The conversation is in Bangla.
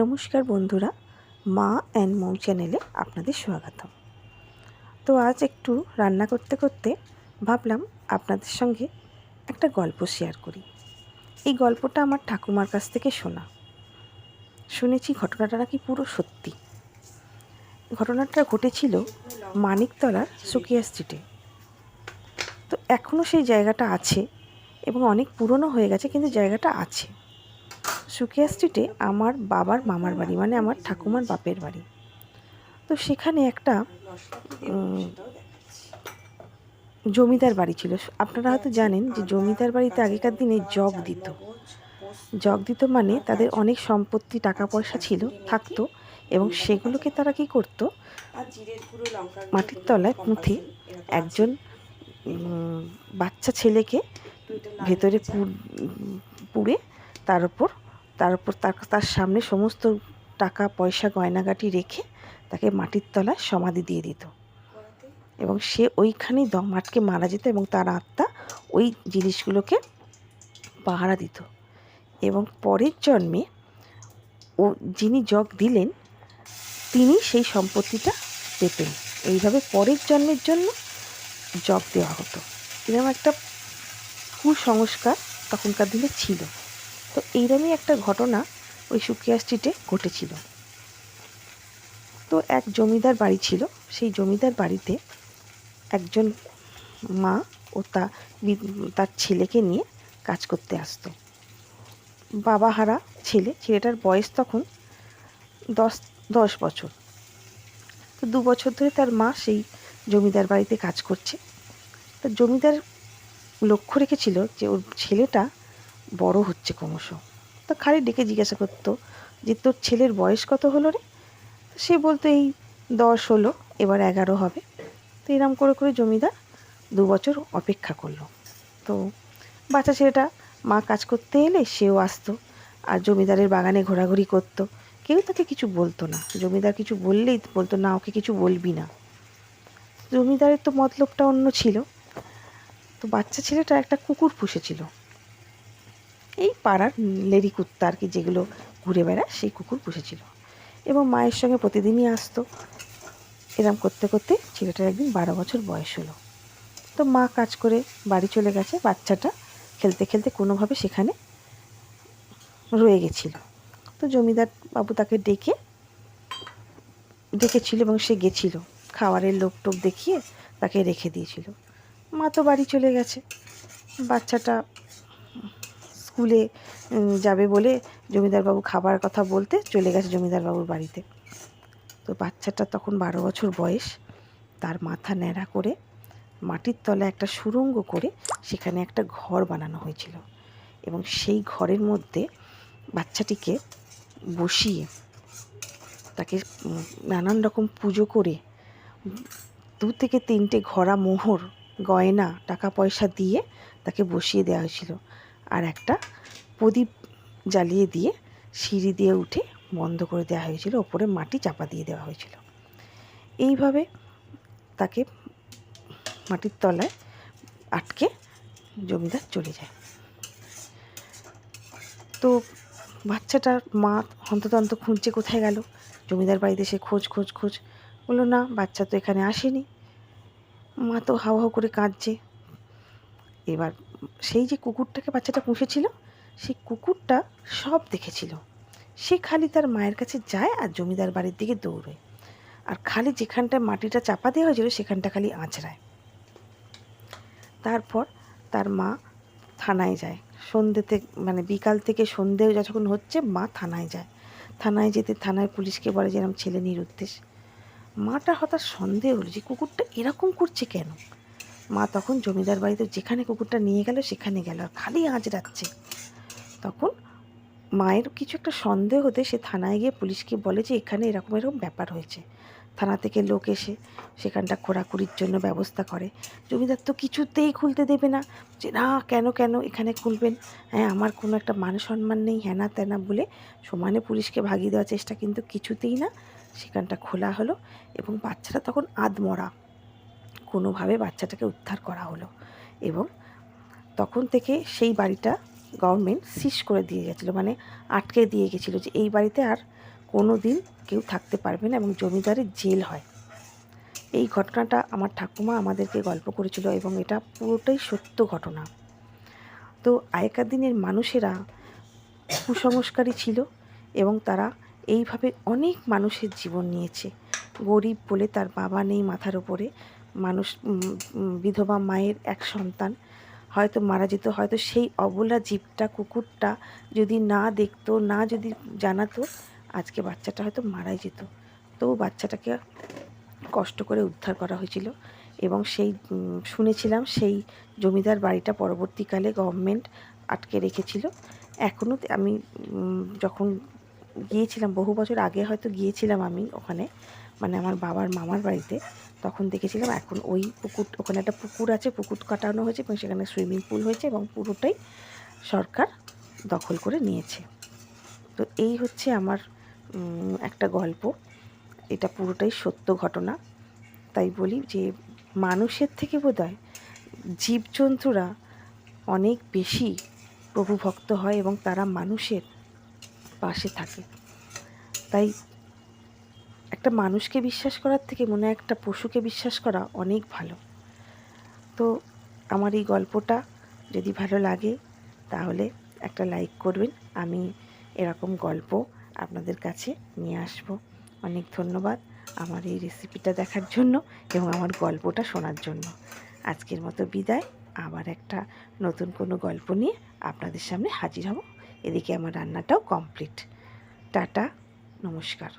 নমস্কার বন্ধুরা, মা অ্যান্ড মৌ চ্যানেলে আপনাদের স্বাগতম। তো আজ একটু রান্না করতে করতে ভাবলাম আপনাদের সঙ্গে একটা গল্প শেয়ার করি। এই গল্পটা আমার ঠাকুমার কাছ থেকে শোনা। শুনেছি ঘটনাটা নাকি পুরো সত্যি। ঘটনাটা ঘটেছিল মানিকতলার সুকিয়া স্ট্রিটে। তো এখনও সেই জায়গাটা আছে এবং অনেক পুরনো হয়ে গেছে, কিন্তু জায়গাটা আছে। সুকিয়া স্ট্রিটে আমার বাবার মামার বাড়ি মানে আমার ঠাকুমার বাপের বাড়ি। তো সেখানে একটা জমিদার বাড়ি ছিল। আপনারা হয়তো জানেন যে জমিদার বাড়িতে আগেকার দিনে জগ দিত। জগ দিত মানে তাদের অনেক সম্পত্তি টাকা পয়সা ছিল, থাকতো এবং সেগুলোকে তারা কি করতো? মাটির তলায় পুঁথে একজন বাচ্চা ছেলেকে ভেতরে পুড়ে তার উপর তার উপর তার তার সামনে সমস্ত টাকা, পয়সা, গয়নাগাটি রেখে তাকে মাটির তলায় সমাধি দিয়ে দিত। এবং সে ওইখানেই দম আটকে মারা যেত এবং তার আত্মা ওই জিনিসগুলোকে পাহারা দিত। এবং পরের জন্মে ও যিনি জগ দিলেন, তিনি সেই সম্পত্তিটা পেতেন। এইভাবে পরের জন্মের জন্য জগ দেওয়া হতো। এরকম একটা কুসংস্কার তখনকার দিনে ছিল। তো এইরকমই একটা ঘটনা ওই সুকিয়া স্ট্রিটে ঘটেছিল। তো এক জমিদার বাড়ি ছিল, সেই জমিদার বাড়িতে একজন মা ও তা তার ছেলেকে নিয়ে কাজ করতে আসতো। বাবা হারা ছেলে, ছেলেটার বয়স তখন দশ দশ বছর। তো দু বছর ধরে তার মা সেই জমিদার বাড়িতে কাজ করছে। তো জমিদার লক্ষ্য রেখেছিল যে ওর ছেলেটা বড় হচ্ছে ক্রমশ। তো খালি ডেকে জিজ্ঞাসা করতো যে, তোর ছেলের বয়স কত হলো রে? সে বলতো, এই দশ হলো, এবার এগারো হবে। তো এরম করে করে জমিদার দু বছর অপেক্ষা করল। তো বাচ্চা ছেলেটা মা কাজ করতে এলে সেও আসতো আর জমিদারের বাগানে ঘোরাঘুরি করতো। কেউ তাকে কিছু বলতো না। জমিদার কিছু বললেই বলতো, না, ওকে কিছু বলবি না। জমিদারের তো মতলবটা অন্য ছিল। তো বাচ্চা ছেলেটা একটা কুকুর পুষেছিল। এই পাড়ার লেরি কুত্তা আর কি যেগুলো ঘুরে বেড়ায়, সেই কুকুর পুষেছিল। এবং মায়ের সঙ্গে প্রতিদিনই আসতো। এরম করতে করতে ছেলেটার একদিন বারো বছর বয়স হলো। তো মা কাজ করে বাড়ি চলে গেছে, বাচ্চাটা খেলতে খেলতে কোনোভাবে সেখানে রয়ে গেছিল। তো জমিদার বাবু তাকে ডেকে, ডেকেছিল এবং সে গেছিল। খাবারের লোক টোপ দেখিয়ে তাকে রেখে দিয়েছিল। মা তো বাড়ি চলে গেছে। বাচ্চাটা স্কুলে যাবে বলে জমিদারবাবু খাবার কথা বলতে চলে গেছে জমিদারবাবুর বাড়িতে। তো বাচ্চাটা তখন বারো বছর বয়স। তার মাথা ন্যাড়া করে মাটির তলায় একটা সুড়ঙ্গ করে সেখানে একটা ঘর বানানো হয়েছিল। এবং সেই ঘরের মধ্যে বাচ্চাটিকে বসিয়ে তাকে নানান রকম পুজো করে দু থেকে তিনটে ঘোড়া মোহর, গয়না, টাকা পয়সা দিয়ে তাকে বসিয়ে দেওয়া হয়েছিল। আর একটা প্রদীপ জ্বালিয়ে দিয়ে সিঁড়ি দিয়ে উঠে বন্ধ করে দেওয়া হয়েছিল, ওপরে মাটি চাপা দিয়ে দেওয়া হয়েছিল। এইভাবে তাকে মাটির তলায় আটকে জমিদার চলে যায়। তো বাচ্চাটার মা হন্ততন্ত খুঁজছে কোথায় গেল? জমিদার বাড়িতে সে খোঁজ খোঁজ খোঁজ বলল না, বাচ্চা তো এখানে আসেনি। মা তো হাও হাও করে কাঁদছে। এবার সেই যে কুকুরটাকে বাচ্চাটা পুষেছিল, সেই কুকুরটা সব দেখেছিল। সে খালি তার মায়ের কাছে যায় আর জমিদার বাড়ির দিকে দৌড়োয় আর খালি যেখানটায় মাটিটা চাপা দেওয়া হয়েছিল, সেখানটা খালি আঁচড়ায়। তারপর তার মা থানায় যায়। সন্ধ্যেতে মানে বিকাল থেকে সন্ধে যখন হচ্ছে, মা থানায় যায়। থানায় যেতে থানায় পুলিশকে বলে যে ছেলে নিরুদ্দেশ। মাটা হঠাৎ সন্দেহ হলো যে, কুকুরটা এরকম করছে কেন? মা তখন জমিদার বাড়িতে যেখানে কুকুরটা নিয়ে গেল, সেখানে গেল আর খালি আঁচ আঁচড়াচ্ছে। তখন মায়ের কিছু একটা সন্দেহ হতে সে থানায় গিয়ে পুলিশকে বলে যে এখানে এরকম এরকম ব্যাপার হয়েছে। থানা থেকে লোক এসে সেখানটা খোরাখুরির জন্য ব্যবস্থা করে। জমিদার তো কিছুতেই খুলতে দেবে না, যে না, কেন কেন এখানে খুলবেন? হ্যাঁ আমার কোনো একটা মান সম্মান নেই হ্যানা ত্যানা বলে সমানে পুলিশকে ভাগিয়ে দেওয়ার চেষ্টা কিন্তু কিছুতেই না। সেখানটা খোলা হলো এবং বাচ্চারা তখন আধমরা। কোনোভাবে বাচ্চাটাকে উদ্ধার করা হলো এবং তখন থেকে সেই বাড়িটা গভর্নমেন্ট সিজ করে দিয়ে গেছিল মানে আটকে দিয়ে গেছিল যে এই বাড়িতে আর কোনো দিন কেউ থাকতে পারবে না এবং জমিদারের জেল হয়। এই ঘটনাটা আমার ঠাকুমা আমাদেরকে গল্প করেছিল এবং এটা পুরোটাই সত্য ঘটনা। তো আগেকার দিনের মানুষেরা কুসংস্কারী ছিল এবং তারা এইভাবে অনেক মানুষের জীবন নিয়েছে। গরিব বলে তার বাবা নেই মাথার ওপরে মানুষ বিধবা মায়ের এক সন্তান। হয়তো মারা যেত, হয়তো সেই অবলা জীবটা, কুকুরটা যদি না দেখতো, না যদি জানাতো, আজকে বাচ্চাটা হয়তো মারাই যেত। তো বাচ্চাটাকে কষ্ট করে উদ্ধার করা হয়েছিল এবং সেই শুনেছিলাম সেই জমিদার বাড়িটা পরবর্তীকালে গভর্নমেন্ট আটকে রেখেছিল। এখনও আমি যখন গিয়েছিলাম, বহু বছর আগে হয়তো গিয়েছিলাম আমি ওখানে। মানে আমার বাবার মামার বাড়িতে, তখন দেখেছিলাম এখন ওই পুকুর, ওখানে একটা পুকুর আছে, পুকুর কাটানো হয়েছে এবং সেখানে সুইমিং পুল হয়েছে এবং পুরোটাই সরকার দখল করে নিয়েছে। তো এই হচ্ছে আমার একটা গল্প। এটা পুরোটাই সত্য ঘটনা। তাই বলি যে মানুষের থেকে বোধ হয় জীবজন্তুরা অনেক বেশি প্রভুভক্ত হয় এবং তারা মানুষের পাশে থাকে। তাই একটা মানুষকে বিশ্বাস করার থেকে মনে একটা পশুকে বিশ্বাস করা অনেক ভালো। তো আমার এই গল্পটা যদি ভালো লাগে, তাহলে একটা লাইক করবেন। আমি এরকম গল্প আপনাদের কাছে নিয়ে আসব। অনেক ধন্যবাদ আমার এই রেসিপিটা দেখার জন্য এবং আমার গল্পটা শোনার জন্য। আজকের মতো বিদায়। আবার একটা নতুন কোনো গল্প নিয়ে আপনাদের সামনে হাজির হব। এদিকে আমার রান্নাটাও কমপ্লিট টাটা, নমস্কার।